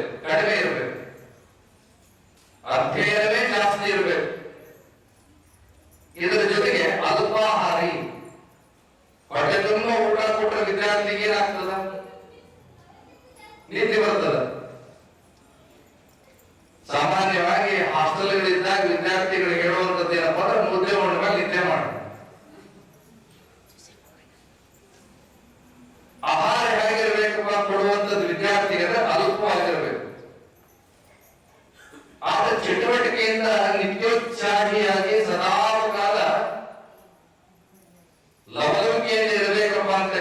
ಅಲ್ಪವಾಗಿರ್ಬೇಕು ಕಡಿಮೆ ಇರಬೇಕು. ಅಧ್ಯಯನವೇ ಜಾಸ್ತಿ ಇರಬೇಕು. ಇದರ ಜೊತೆಗೆ ಅಲ್ಪಾಹಾರಿ. ಹೊಟ್ಟೆ ತುಂಬ ಊಟ ಕೊಟ್ಟರೆ ವಿದ್ಯಾರ್ಥಿಗೆ ಏನಾಗ್ತದ?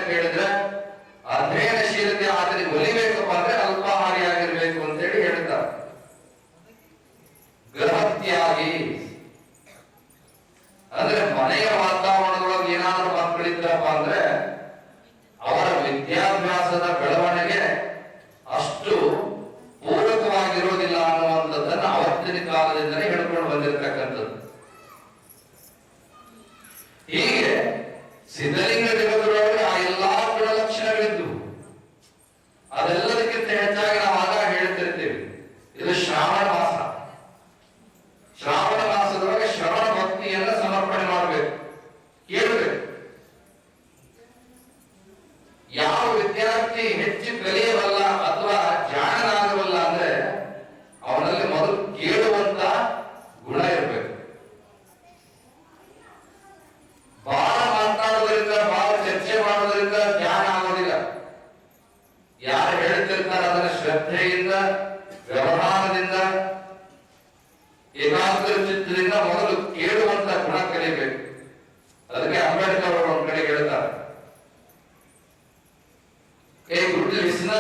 ಕೇಳಿದ್ರೆ ಅಧ್ಯಯನಶೀಲತೆ ಆದರೆ ಒಲಿಬೇಕಪ್ಪ ಅಂದ್ರೆ ಅಲ್ಪಾಹಾರಿಯಾಗಿರ್ಬೇಕು ಅಂತೇಳಿ ಹೇಳ್ತಾರೆ. ಗೃಹತ್ಯಾಗಿ ಅಂದ್ರೆ ಮನೆಯ ವಾತಾವರಣದೊಳಗೆ ಏನಾದ್ರೂ ಮಕ್ಕಳಿದ್ರಪ್ಪ ಅಂದ್ರೆ, ಅವರ ವಿದ್ಯಾಭ್ಯಾಸದ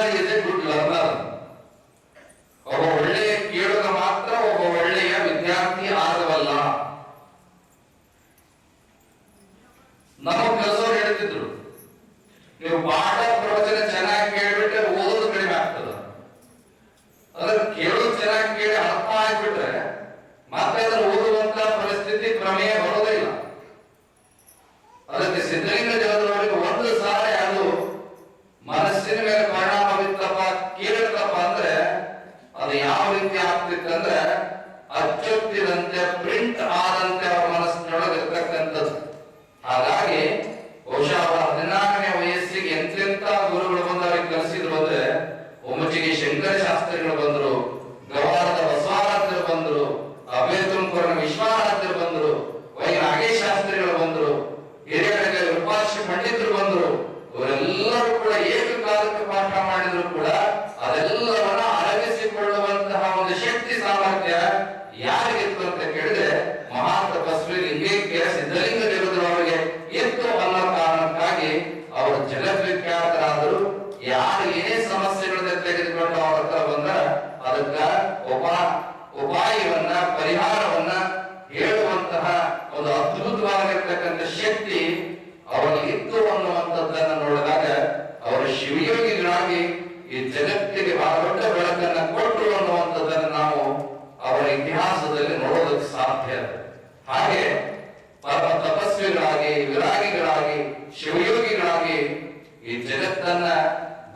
ಗುಡ್ ರೀತಿ ಆಗ್ತಿತ್ತಂದ್ರೆ ಅಚ್ಚೊತ್ತಿದಂತೆ ಪ್ರಿಂಟ್ ಆದಂತೆ ಅವರ ಮನಸ್ಸಿನೊಳಗೆ ಹಾಗಾಗಿ ಬಹುಶಃ ಅವರ ಹದಿನಾರನೇ ವಯಸ್ಸಿಗೆ ಎಂತೆಂತ ಗುರುಗಳು ಬಂದು ಅವರಿಗೆ ಕಲಿಸಿದ್ರು ಅಂದ್ರೆ ಒಮ್ಮಚಿಗೆ ಶಂಕರ ಶಾಸ್ತ್ರಿಗಳು ಬಂದರು. ಈ ಜಗತ್ತಿಗೆ ಬಹಳ ದೊಡ್ಡ ಬೆಳಕನ್ನು ಕೊಟ್ಟು ಅನ್ನುವಂಥದ್ದನ್ನು ನಾವು ಅವರ ಇತಿಹಾಸದಲ್ಲಿ ನೋಡೋದಕ್ಕೆ ಸಾಧ್ಯ ಹಾಗೆ ಪರಮ ತಪಸ್ವಿಗಳಾಗಿ, ವಿರಾಗಿಗಳಾಗಿ, ಶಿವಯೋಗಿಗಳಾಗಿ ಈ ಜಗತ್ತನ್ನ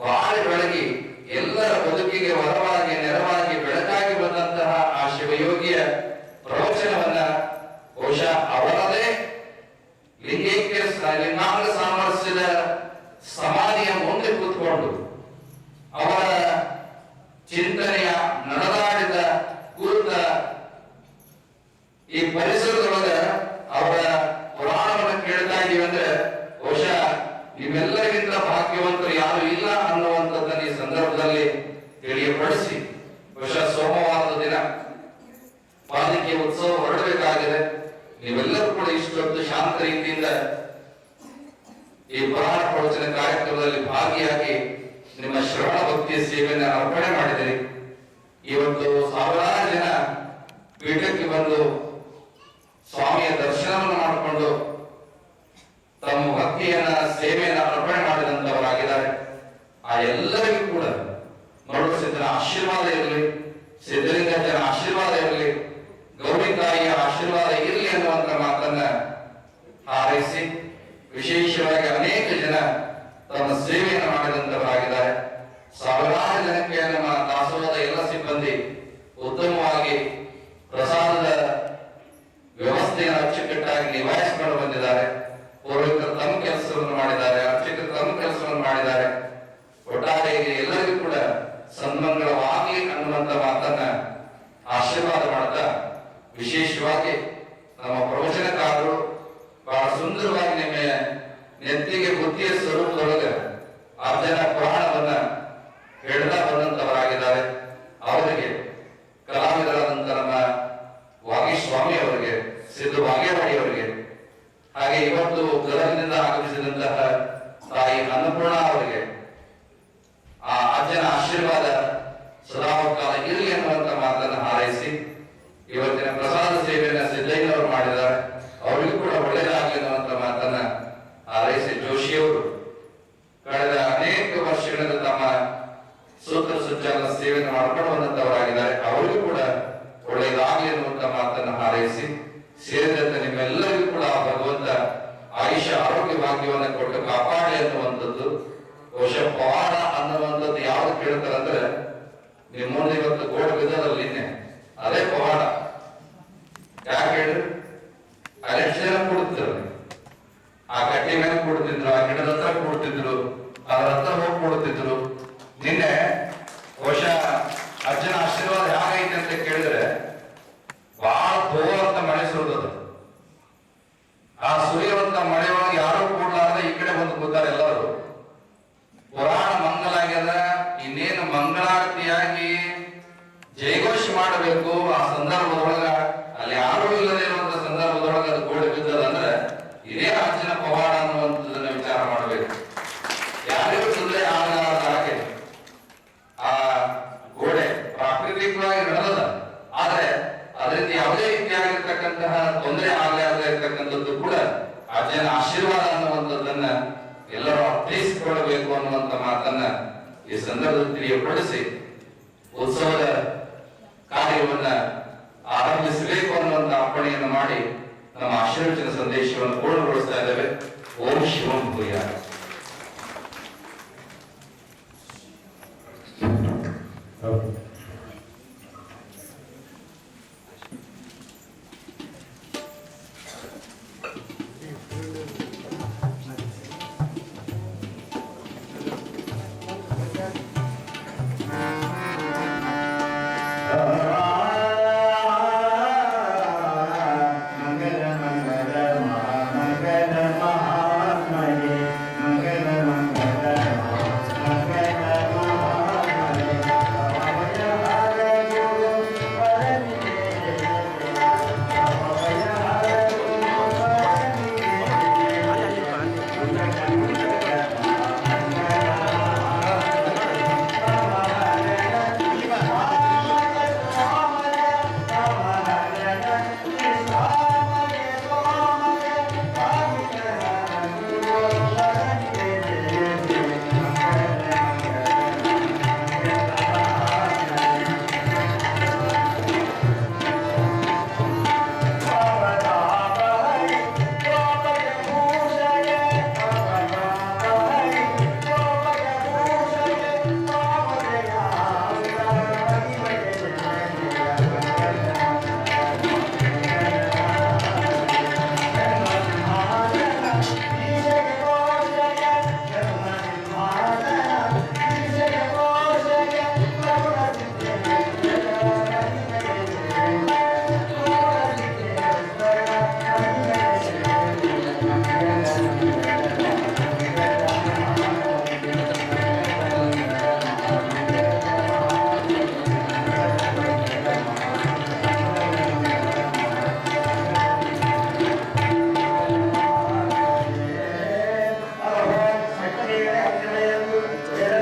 ಬಾಳಿ ಬೆಳಗಿ ಎಲ್ಲರ ಬದುಕಿಗೆ ವರವಾಗಿ, ನೆರವಾಗಿ ಬೆಳಕಾಗಿ ಬಂದಂತಹ ಆ ಶಿವಯೋಗಿಯ ಪ್ರವಚನವನ್ನ ಬಹುಶಃ ಅವರದೇ ಲಿಂಗೈಕ್ಯ ಲಿಂಗಾಂಗ ಸಾಮರಸ್ಯದ ಸಮಾಧಿಯ ಮುಂದೆ ಕೂತ್ಕೊಂಡು ಅವರ ಚಿಂತನೆಯ ನಡೆದಾಡಿದ ಕುರಿತ ಈ ಪರಿಸರದೊಳಗ ಅವರ ಪುರಾಣವನ್ನು ಕೇಳ್ತಾ ಇದೀವಿ ಅಂದ್ರೆ ಬಹುಶಃ ನಿಮ್ಮೆಲ್ಲರಿಗಿಂತ ಭಾಗ್ಯವಂತರು ಯಾರು ಇಲ್ಲ ಅನ್ನುವಂಥದ್ದನ್ನ ಈ ಸಂದರ್ಭದಲ್ಲಿ ತಿಳಿಯಪಡಿಸಿ. ಬಹುಶಃ ಸೋಮವಾರದ ದಿನ ಪಾಲಿಕೆ ಉತ್ಸವ ಹೊರಡಬೇಕಾಗಿದೆ. ನೀವೆಲ್ಲರೂ ಕೂಡ ಇಷ್ಟೊತ್ತು ಶಾಂತ ರೀತಿಯಿಂದ ಈ ಪುರಾಣ ಪ್ರವಚನ ಕಾರ್ಯಕ್ರಮದಲ್ಲಿ ಭಾಗಿಯಾಗಿ ನಿಮ್ಮ ಶ್ರವಣ ಭಕ್ತಿಯ ಸೇವೆಯನ್ನು ಅರ್ಪಣೆ ಮಾಡಿದಿರಿ ಇವತ್ತು ಸಾವಿರಾರು ಜನ ಪೀಠಕ್ಕೆ ಬಂದು ಸ್ವಾಮಿಯ ದರ್ಶನವನ್ನು ಮಾಡಿಕೊಂಡು ತಮ್ಮ ಭಕ್ತಿಯನ್ನ, ಸೇವೆಯನ್ನು ಅರ್ಪಣೆ ಮಾಡಿದಂತವರಾಗಿದ್ದಾರೆ ಆ ಎಲ್ಲರಿಗೂ ಕೂಡ ಮರಳು ಸಿದ್ಧರ ಆಶೀರ್ವಾದ ಇರಲಿ ಸಿದ್ಧಲಿಂಗಜ್ಜನ ಆಶೀರ್ವಾದ ಇರಲಿ, ಗೌರಿ ತಾಯಿಯ ಆಶೀರ್ವಾದ ಇರಲಿ ಅನ್ನುವಂತ ಮಾತನ್ನ ಹಾರೈಸಿ ವಿಶೇಷವಾಗಿ ಅನೇಕ ಜನ ತಮ್ಮ ಸೇವೆಯನ್ನು ಮಾಡಿದಂತವರಾಗಿದ್ದಾರೆ ಸಾವಿರಾರು ಜನಕ್ಕೆ ನಮ್ಮ ದಾಸೋಹದ ಎಲ್ಲ ಸಿಬ್ಬಂದಿ ಉತ್ತಮವಾಗಿ ಪ್ರಸಾದದ ವ್ಯವಸ್ಥೆಯನ್ನು ಅಚ್ಚುಕಟ್ಟಾಗಿ ನಿಭಾಯಿಸಿಕೊಂಡು ಬಂದಿದ್ದಾರೆ. ಪೂರ್ವಿಕರು ತಮ್ಮ ಕೆಲಸವನ್ನು ಮಾಡಿದ್ದಾರೆ, ಅರ್ಚಕರು ತಮ್ಮ ಕೆಲಸವನ್ನು ಮಾಡಿದ್ದಾರೆ. ಒಟ್ಟಾರೆ ಎಲ್ಲರಿಗೂ ಕೂಡ ಸನ್ಮಂಗಳವಾಗಲಿ ಅನ್ನುವಂತ ಮಾತನ್ನ ಆಶೀರ್ವಾದ ಮಾಡ್ತಾ ವಿಶೇಷವಾಗಿ ನಮ್ಮ ಪ್ರವಚನಕಾರರು ಬಹಳ ಸುಂದರವಾಗಿ ನಿಮ್ಮ ನೆತ್ತಿಗೆ ಬುದ್ಧಿಯ ಸ್ವರೂಪದೊಳಗೆ ಅರ್ಜನ ಪುರಾಣವನ್ನ ಹೇಳ್ತಾ ಬಂದಂತವರಾಗಿದ್ದಾರೆ. ಅವರಿಗೆ ಕಲಾವಿದರಾದಂತ ನಮ್ಮ ವಾಗೀಸ್ವಾಮಿ ಅವರಿಗೆ, ಸಿದ್ದು ವಾಗೇವಾಡಿ ಅವರಿಗೆ, ಹಾಗೆ ಇವತ್ತು ಗದಗಿನಿಂದ ಆಗಮಿಸಿದಂತಹ ತಾಯಿ ಅನ್ನಪೂರ್ಣ ಅವರಿಗೆ ಆ ಅಜ್ಜನ ಆಶೀರ್ವಾದ ಸದಾವಕಾಲ ಇರಲಿ ಅನ್ನುವಂತ ಮಾತನ್ನು ಹಾರೈಸಿ ಇವತ್ತಿನ ಪ್ರಸಾದ ಸೇವೆಯನ್ನ ಸಿದ್ದಯ್ಯನವರು ಮಾಡಿದ್ದಾರೆ ಅವರಿಗೂ ಕೂಡ ಒಳ್ಳೆಯದಾಗಲಿ ಅನ್ನುವಂತ ಮಾತನ್ನ ಹಾರೈಸಿ ಜೋಶಿಯವರು ಕಳೆದ ಅನೇಕ ವರ್ಷಗಳಿಂದ ತಮ್ಮ ಸೂತ್ರ ಸಂಚಾಲನ ಸೇವೆಯನ್ನು ಮಾಡ್ಕೊಂಡು ಬಂದಂತವರಾಗಿದ್ದಾರೆ ಅವರಿಗೂ ಕೂಡ ಒಳ್ಳೆಯದಾಗಲಿ ಅನ್ನುವಂತ ಮಾತನ್ನು ಹಾರೈಸಿ, ಸೇರಿದಂತೆ ನಿಮ್ಮೆಲ್ಲರಿಗೂ ಕೂಡ ಆ ಭಗವಂತ ಆಯುಷ ಆರೋಗ್ಯ, ಭಾಗ್ಯವನ್ನು ಕೊಟ್ಟು ಕಾಪಾಡಿ ಅನ್ನುವಂಥದ್ದು ಬಹುಶಃ ಪವಾಡ ಅನ್ನುವಂಥದ್ದು ಯಾವ್ದು ಕೇಳ್ತಾರಂದ್ರೆ ನಿಮ್ಮ ಮುಂದೆ ಇವತ್ತು ಗೋಡ್ ಬಿದ್ದದಲ್ಲಿ ನಿನ್ನೆ ಅದೇ ಪವಾಡ. ಯಾಕೆ ಹೇಳಿ ಅಲ್ಲಿ ಜನ ಕೊಡ್ತಿದ್ರು ಆ ಕಟ್ಟಿ ಮೇಲೆ ಕೊಡ್ತಿದ್ರು ಆ ಗಿಡದ ಹತ್ರ ಕೊಡ್ತಿದ್ರು ಅದ್ರ ಹತ್ರ ಹೋಗಿ ಕೊಡ್ತಿದ್ರು ನಿನ್ನೆ ಬಹುಶಃ ಅಜ್ಜನ ಆಶೀರ್ವಾದ ಹೇಗೈತೆ ಅಂತ ಕೇಳಿದ್ರೆ ಬಹಳ ಅಂತ ಮಳೆ ಸುರಿದದು ಆ ಸುರಿಯುವಂತ ಮಳೆ ಒಳಗೆ ಯಾರು ಕೂಡ್ಲಾರ್ದೆ ಈ ಕಡೆ ಆರಂಭಿಸಬೇಕು ಅನ್ನುವಂತ ಅರ್ಪಣೆಯನ್ನು ಮಾಡಿ ನಮ್ಮ ಆಶೀರ್ವಚನ ಸಂದೇಶವನ್ನು ಪೂರ್ಣಗೊಳಿಸ್ತಾ ಇದ್ದೇವೆ. ಓಂ ಶಿವಂ ಭೂಯ